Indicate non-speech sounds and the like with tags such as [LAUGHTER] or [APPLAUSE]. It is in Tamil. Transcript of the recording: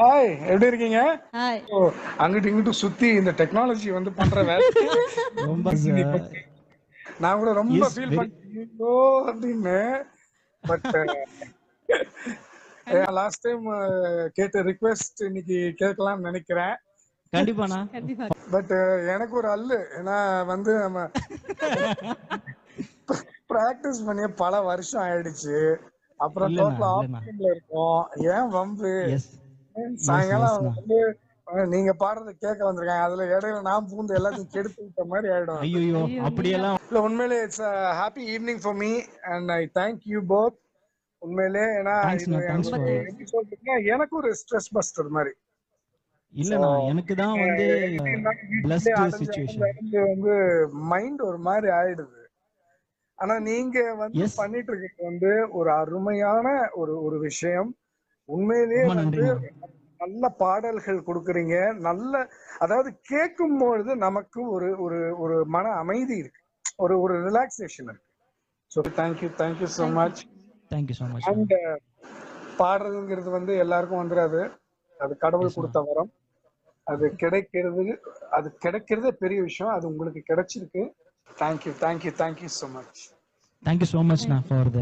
ஹாய் எப்படி இருக்கீங்க? அங்கிட்டு இங்கிட்டு சுத்தி இந்த டெக்னாலஜி வந்து பண்ற வேலை. ரொம்ப [LAUGHS] நான் கூட ரொம்ப ஃபீல் very- பண்ணோ அப்படின்னு. பட் லாஸ்ட் டைம் கேட்ட ரிக்வெஸ்ட் இன்னைக்கு கேட்கலாம்னு நினைக்கிறேன். கண்டிப்பாண்ணா. கண்டிப்பா. பட் எனக்கு ஒரு அல்லு ஏன்னா வந்து நம்ம [LAUGHS] பிராக்டிஸ் பண்ணி பல வருஷம் ஆயிடுச்சு. அப்புறம் டோட்டல். ஆப்ஷன்ல இருக்கோம். ஏன் வம்பு? எஸ் சாயங்காலம் வந்து நீங்க பாடுறத கேட்க வந்திருக்காங்க. அதுல இடையில நான் பூந்து எல்லாத்தையும் கெடுத்து விட்ட மாதிரி ஆயிடும். ஐயோ அப்படியெல்லாம் இல்ல உண்மையிலே it's happy evening for me and I thank you both உண்மையிலே ஏன்னா எனக்கு ஒரு ஸ்ட்ரெஸ் பஸ்டர் மாதிரி. இல்லண்ணா எனக்கு தான் வந்து வந்து மைண்ட் ஒரு மாதிரி ஆயிடுது. ஆனா நீங்க வந்து. பண்ணிட்டு இருக்கிறது வந்து ஒரு அருமையான ஒரு ஒரு விஷயம். உண்மையிலேயே ரொம்ப வந்து. நல்ல பாடல்கள் கொடுக்குறீங்க. நல்ல அதாவது கேட்கும் பொழுது நமக்கு ஒரு ஒரு ஒரு மன அமைதி இருக்கு. ஒரு ஒரு ரிலாக்ஸேஷன் இருக்கு. So thank you thank you so much thank you so much and பாடுறதுங்கிறது வந்து எல்லாருக்கும் வந்துடாது. அது கடவுள் கொடுத்த வரம். அது கிடைக்கிறது அது கிடைக்கிறதே பெரிய விஷயம். அது உங்களுக்கு கிடைச்சிருக்கு. Thank you thank you thank you so much thank you so மச்ண்ணா for the